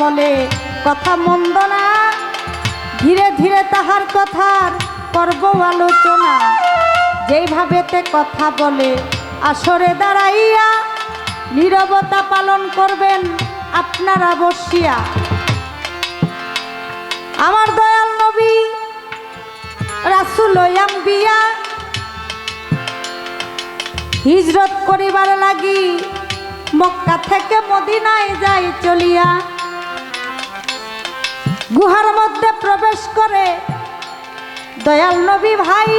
বলে, কথা মন্দ না। ধীরে ধীরে তাহার কথার করব আলোচনা। যেইভাবেতে কথা বলে, আসরে দাঁড়াইয়া নীরবতা পালন করবেন আপনারা বসিয়া আমার দয়াল নবী, রাসুল বিয়া হিজরত করিবার লাগি মক্কা থেকে মদিনায় যাই চলিয়া গুহার মধ্যে প্রবেশ করে, দয়াল নবী ভাই,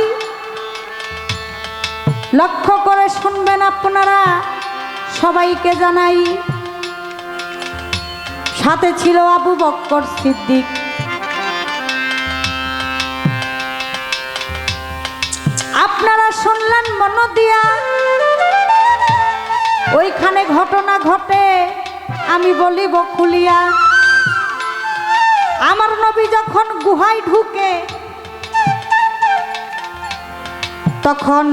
লক্ষ্য করে শুনবেন আপনারা, সবাইকে জানাই, সাথে ছিল আবু বক্কর সিদ্দিক। আপনারা শুনলেন মন দিয়া, ওইখানে ঘটনা ঘটে, আমি বলিব খুলিয়া আমার নবী যখন গুহায় ঢুকে, তখন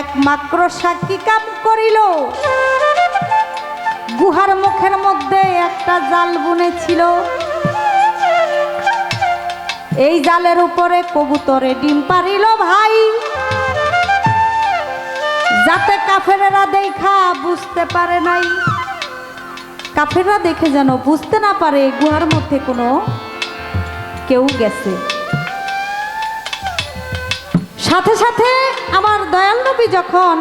এক মাকড়সা কি কাম করিল? গুহার মুখের মধ্যে একটা জাল বুনেছিল। এই জালের উপরে কবুতরে ডিম পারিল ভাই। যাতে কাফেরেরা দেখা বুঝতে পারে নাই। কাফেররা দেখে যেন বুঝতে না পারে গুহার মধ্যে কোনো কেউ গেছে। সাথে সাথে আমার দয়াল নবী যখন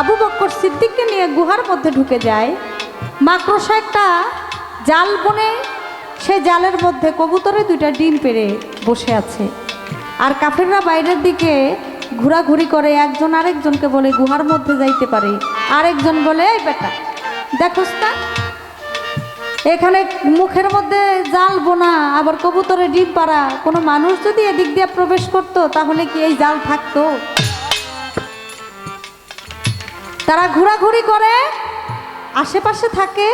আবু বক্কর সিদ্দিককে নিয়ে গুহার মধ্যে ঢুকে যায়, মাকড়সা একটা জাল বনে সে জালের মধ্যে কবুতরে দুইটা ডিম পেরে বসে আছে। আর কাফেররা বাইরের দিকে ঘোরাঘুরি করে, একজন আরেকজনকে বলে, গুহার মধ্যে যাইতে পারে। আরেকজন বলে, এই বেটা, দেখোস না এখানে মুখের মধ্যে জাল বোনা, আবার কবুতরে ডিম পাড়া। কোনো মানুষ যদি এদিক দিয়ে প্রবেশ করতো, তাহলে কি এই জাল থাকতো? তারা ঘোরাঘুরি করে, আশেপাশে থাকে।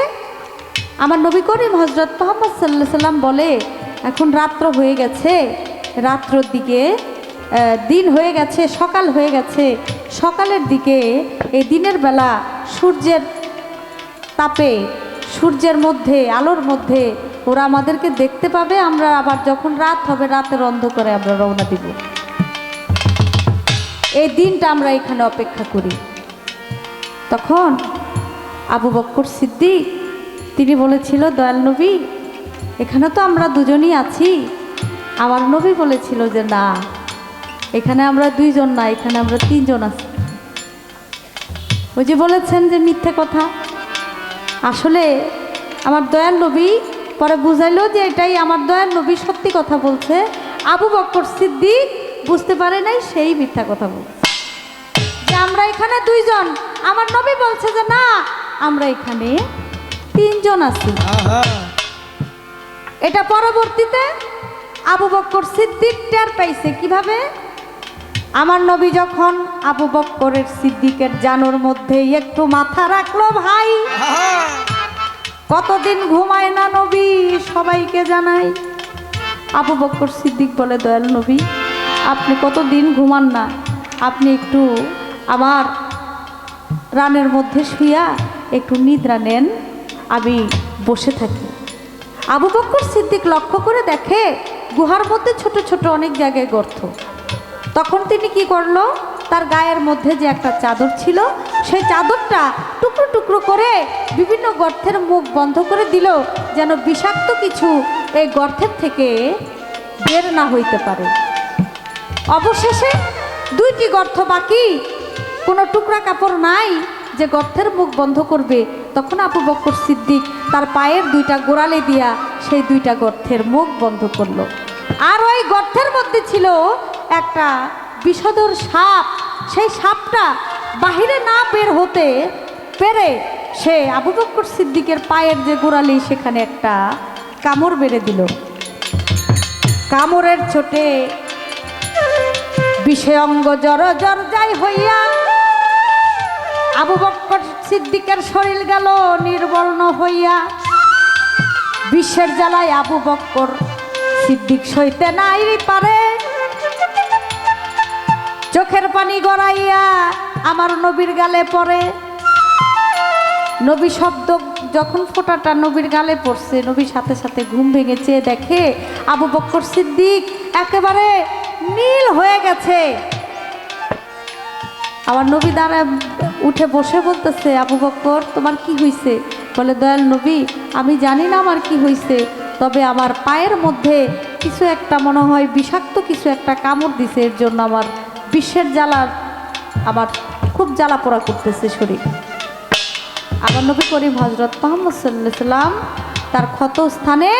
আমার নবী করিম হজরত মোহাম্মদ সাল্লাহ সাল্লাম বলে, এখন রাত্র হয়ে গেছে। রাত্রর দিকে দিন হয়ে গেছে, সকাল হয়ে গেছে। সকালের দিকে এই দিনের বেলা সূর্যের তাপে সূর্যের মধ্যে, আলোর মধ্যে, ওরা আমাদেরকে দেখতে পাবে, আমরা আবার যখন রাত হবে, রাতের অন্ধকারে আমরা রওনা দিব। এই দিনটা আমরা এখানে অপেক্ষা করি। তখন আবু বক্কর সিদ্দিক, তিনি বলেছিল, দয়াল নবী, এখানে তো আমরা দুজনই আছি। আমার নবী বলেছিল যে, না, এখানে আমরা দুইজন না, এখানে আমরা তিনজন আছি। ওই যে বলেছেন যে মিথ্যে কথা। আসলে আমার দয়াল নবী পরে বুঝাইলো যে এটাই আমার দয়াল নবী সত্যি কথা বলছে। আবু বক্কর সিদ্দিক বুঝতে পারে নাই সেই মিথ্যা কথা বলছে। যে আমরা এখানে দুইজন আমার নবী বলছে যে না আমরা এখানে তিনজন আছি। এটা পরবর্তীতে আবু বক্কর সিদ্দিক টের পাইছে। কীভাবে? আমার নবী যখন আবু বক্করের সিদ্দিকের জানোর মধ্যে একটু মাথা রাখল, ভাই, কতদিন ঘুমায় না নবী? সবাইকে জানাই। আবু বক্কর সিদ্দিক বলে, দয়াল নবী, আপনি কতদিন ঘুমান না? আপনি একটু আমার রানের মধ্যে শুইয়া একটু নিদ্রা নেন, আমি বসে থাকি। আবু বক্কর সিদ্দিক লক্ষ্য করে দেখে, গুহার মধ্যে ছোট ছোট অনেক জায়গায় গর্ত। তখন তিনি কি করল? তার গায়ের মধ্যে যে একটা চাদর ছিল, সেই চাদরটা টুকরো টুকরো করে বিভিন্ন গর্তের মুখ বন্ধ করে দিল, যেন বিষাক্ত কিছু এই গর্তের থেকে বের না হইতে পারে। অবশেষে দুইটি গর্ত বাকি। কোনো টুকরা কাপড় নাই যে গর্তের মুখ বন্ধ করবে। তখন আবু বক্কর সিদ্দিক তার পায়ের দুইটা গোড়ালে দিয়া সেই দুইটা গর্তের মুখ বন্ধ করল। আর ওই গর্তের মধ্যে ছিল একটা বিষধর সাপ, সেই সাপটা বাহিরে না বের হতে পেরে সে আবু বক্কর সিদ্দিকের পায়ের যে গোড়ালি, সেখানে একটা কামড় বেড়ে দিল। কামড়ের চোটে বিষে অঙ্গ জর জর যাই হইয়া আবু বক্কর সিদ্দিকের শরীর গেল নির্বর্ণ হইয়া। বিশ্বের জ্বালায় আবু বক্কর সিদ্দিক সইতে নাই পারে। চোখের পানি গড়াইয়া আমার নবীর গালে পড়ে। নবী শব্দ যখন ফোঁটাটা নবীর গালে পড়ছে নবীর সাথে সাথে ঘুম ভেঙে চেয়ে দেখে আবু বক্কর সিদ্দিক একেবারে নীল হয়ে গেছে। আমার নবী দ্বারা উঠে বসে বলতেছে, আবু বক্কর, তোমার কি হইছে? বলে, দয়াল নবী, আমি জানি না আমার কি হইছে, তবে আমার পায়ের মধ্যে কিছু একটা মনে হয় বিষাক্ত কিছু একটা কামড় দিছে, এর জন্য আমার বিশ্বের জ্বালা আমার খুব জ্বালা পোড়া করতেছে শরীর। আমার নবী করিম হজরত মোহাম্মদ সাল্লাম তার ক্ষত স্থানে,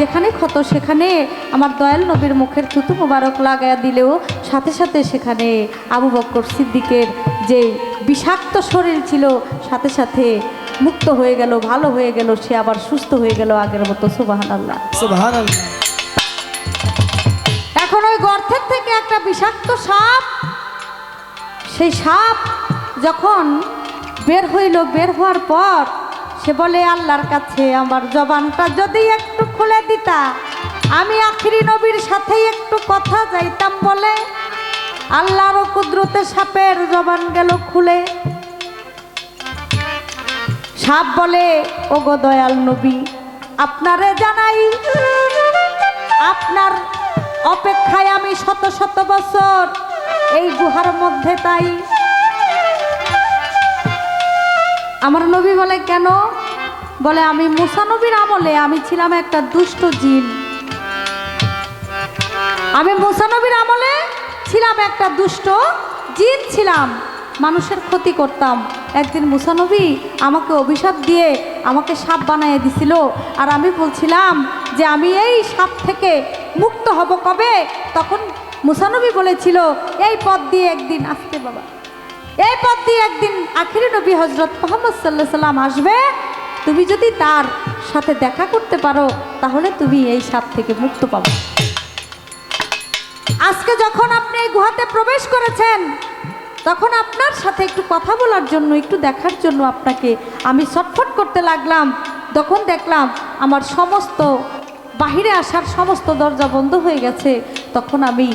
যেখানে ক্ষত, সেখানে আমার দয়াল নবীর মুখের থুতু মোবারক লাগাইয়া দিলেও সাথে সাথে সেখানে আবু বক্কর সিদ্দিকের যে বিষাক্ত শরীর ছিল, সাথে সাথে মুক্ত হয়ে গেল, ভালো হয়ে গেল, সে আবার সুস্থ হয়ে গেল আগের মতো সুবাহান আল্লাহ ওই গর্তের থেকে একটা বিষাক্ত সাপ, সেই সাপ যখন বের হইল, বের হওয়ার পর সে বলে, আল্লাহর কাছে আমার জবানটা যদি একটু খুলে দিতা, আমি আখিরি নবীর সাথেই একটু কথা যাইতাম বলে। আল্লাহর কুদরতে সাপের জবান গেল খুলে। সাপ বলে ও গো দয়াল নবী, আপনারে জানাই, আপনার অপেক্ষায় আমি শত শত বছর এই গুহার মধ্যে তাই। আমার নবী বলে, কেন? বলে, আমি মুসানবীর আমলে আমি ছিলাম একটা দুষ্ট জিন। আমি মুসানবীর আমলে ছিলাম একটা দুষ্ট জিন ছিলাম। মানুষের ক্ষতি করতাম। একদিন মুসানবী আমাকে অভিশাপ দিয়ে আমাকে সাপ বানিয়ে দিছিল। আর আমি বলছিলাম যে, আমি এই সাপ থেকে মুক্ত হব কবে? তখন মুসানবী বলেছিল, এই পথ দিয়ে একদিন আসতে বাবা। এই পথ দিয়ে একদিন আখিরি নবী হজরত মোহাম্মদ সাল্লাহ সাল্লাম আসবে। তুমি যদি তার সাথে দেখা করতে পারো, তাহলে তুমি এই সাপ থেকে মুক্ত পাবে। আজকে যখন আপনি এই গুহাতে প্রবেশ করেছেন, তখন আপনার সাথে একটু কথা বলার জন্য, একটু দেখার জন্য আপনাকে আমি ছটফট করতে লাগলাম। তখন দেখলাম, আমার সমস্ত বাহিরে আসার সমস্ত দরজা বন্ধ হয়ে গেছে। তখন আমি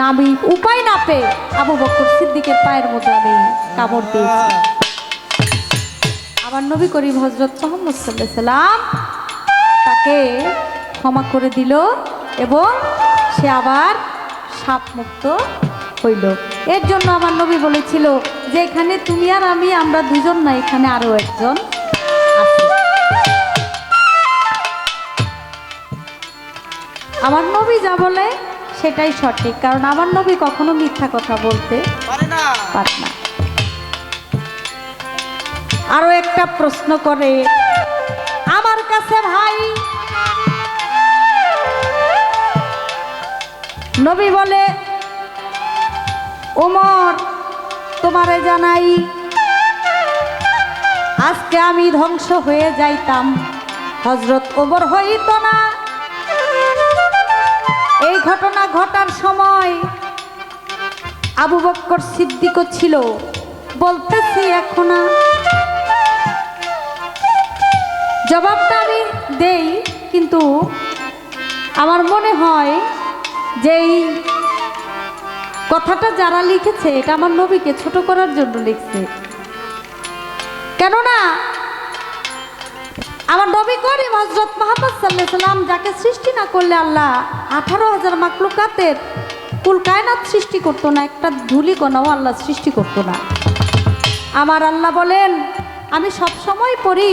নামি, উপায় না পেয়ে আবু বকর সিদ্দিকের পায়ের মধ্যে আমি কামড় দিয়েছি। আমার নবী করিম হজরত মোহাম্মদ সাল্লাহ সাল্লাম তাকে ক্ষমা করে দিল এবং সে আবার সাপ মুক্ত হইল। এর জন্য আমার নবী বলেছিল যে এখানে তুমি আর আমি, আমরা দুজন না, এখানে আরও একজন। আমার নবী যা বলে সেটাই সঠিক কারণ আমার নবী কখনো মিথ্যা কথা বলতে পারে না। আরও একটা প্রশ্ন করে আমার কাছে ভাই নবী বলে ওমর তোমারে জানাই আজকে আমি ধ্বংস হয়ে যাইতাম হজরত ওমর হইত না। এই ঘটনা ঘটার সময় আবু বক্কর সিদ্দিকও ছিল বলতেছি এখন। জবাবটা আমি দেই, কিন্তু আমার মনে হয় যে এই কথাটা যারা লিখেছে, এটা আমার নবীকে ছোট করার জন্য লিখছে কেননা আমার নবী করিম হজরত মোহাম্মদ সাল্লাহ সাল্লাম যাকে সৃষ্টি না করলে আল্লাহ আঠারো হাজার মাকলুকাতের কুল কায়নাত সৃষ্টি করতো না, একটা ধুলি কোনাও আল্লাহ সৃষ্টি করতো না। আমার আল্লাহ বলেন, আমি সব সময় পড়ি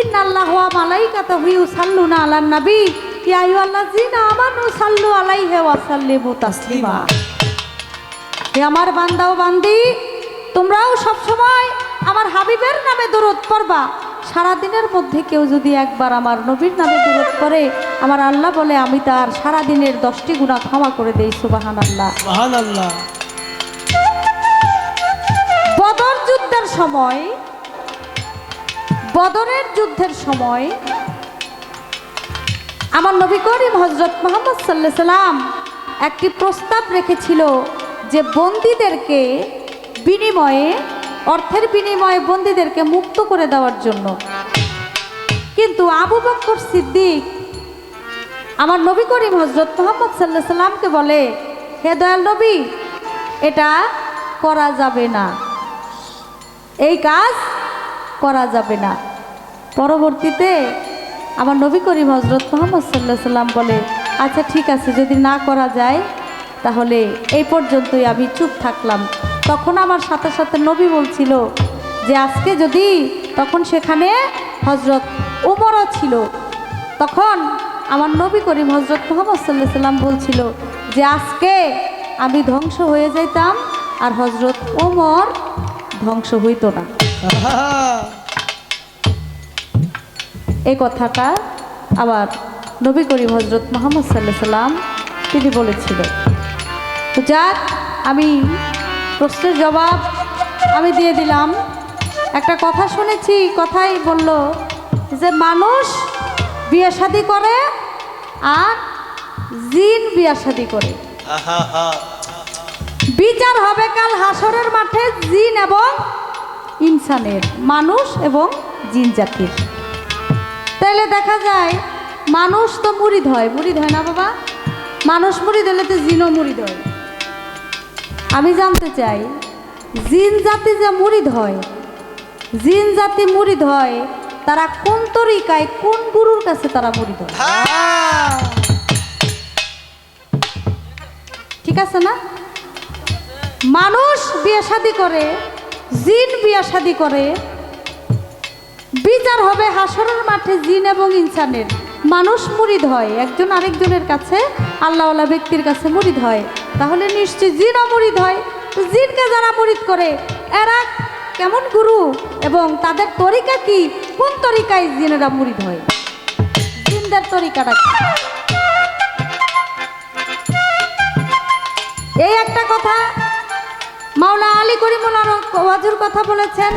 ইন আল্লাহ ওয়া মালাইকাতা হুইউ সাল্লু না আলান নবী। ইয়া আইয়ুহাল্লাযিনা আমানু সাল্লু আলাইহি ওয়া সাল্লিমু তাসলিমা। হে আমার বান্দা ও বান্দি, তোমরাও সব সময় আমার হাবিবের নামে দরদ পড়বা। সারা দিনের মধ্যে কেউ যদি একবার আমার নবীর নামে দরদ করে আমার আল্লাহ বলে আমি তার সারা দিনের দশটি গুণা ক্ষমা করে দেই সুবাহান আল্লাহ বদর যুদ্ধের সময় বদরের যুদ্ধের সময় আমার নবী করিম হজরত মোহাম্মদ সাল্লাহ সাল্লাম একটি প্রস্তাব রেখেছিল যে বন্দীদেরকে বিনিময়ে অর্থের বিনিময়ে বন্দীদেরকে মুক্ত করে দেওয়ার জন্য। কিন্তু আবু বক্কর সিদ্দিক আমার নবী করিম হজরত মোহাম্মদ সাল্লাহ সাল্লামকে বলে, হে দয়াল নবী, এটা করা যাবে না। এই কাজ করা যাবে না। পরবর্তীতে আমার নবী করিম হজরত মোহাম্মদ সাল্লাহ সাল্লাম বলে আচ্ছা ঠিক আছে, যদি না করা যায়, তাহলে এই পর্যন্তই আমি চুপ থাকলাম। তখন আমার সাথে সাথে নবী বলছিল যে আজকে যদি তখন সেখানে হজরত উমরও ছিল, তখন আমার নবী করিম হজরত মোহাম্মদ সাল্লাহ সাল্লাম বলছিল যে আজকে আমি ধ্বংস হয়ে যাইতাম আর হজরত ওমর ধ্বংস হইতো না। এই কথাটা আবার নবী করিম হজরত মোহাম্মদ সাল্লাহ সাল্লাম তিনি বলেছিল তো যাক, আমি প্রশ্নের জবাব আমি দিয়ে দিলাম। একটা কথা শুনেছি কথাই বলল যে মানুষ বিয়ে শাদি করে আর জিন বিয়ে শাদি করে। বিচার হবে কাল হাসরের মাঠে জিন এবং ইনসানের মানুষ এবং জিন জাতির। তাইলে দেখা যায় মানুষ তো মুড়িদ হয়। মুড়িদ হয় না বাবা? মানুষ মুড়ি হলে তো জিনও মুড়িদ হয়। আমি জানতে চাই জিন জাতি যে মুড়িদ হয় জিন জাতি মুড়িদ হয় তারা কোন তরিকায় কোন গুরুর কাছে তারা মুড়িদ হয়। ঠিক আছে না? মানুষ বিয়ে শাদি করে জিন বিয়ে শাদি করে বিচার হবে হাসরের মাঠে জিন এবং ইনসানের। মানুষ মুরিদ হয়। একজন আরেকজনের কাছে আল্লাহওয়ালা ব্যক্তির কাছে মুরিদ হয়। তাহলে নিশ্চয়ই জিনও মুরিদ হয়। জিনকে যারা মুরিদ করে, এরা কেমন গুরু? এবং তাদের তরিকা কি? কোন তরিকায় জিনেরা মুরিদ হয়? জিনদের তরিকাটা এই একটা কথা মাওলা আলী করিমুল্লাহ ওয়াজুর কথা বলেছেন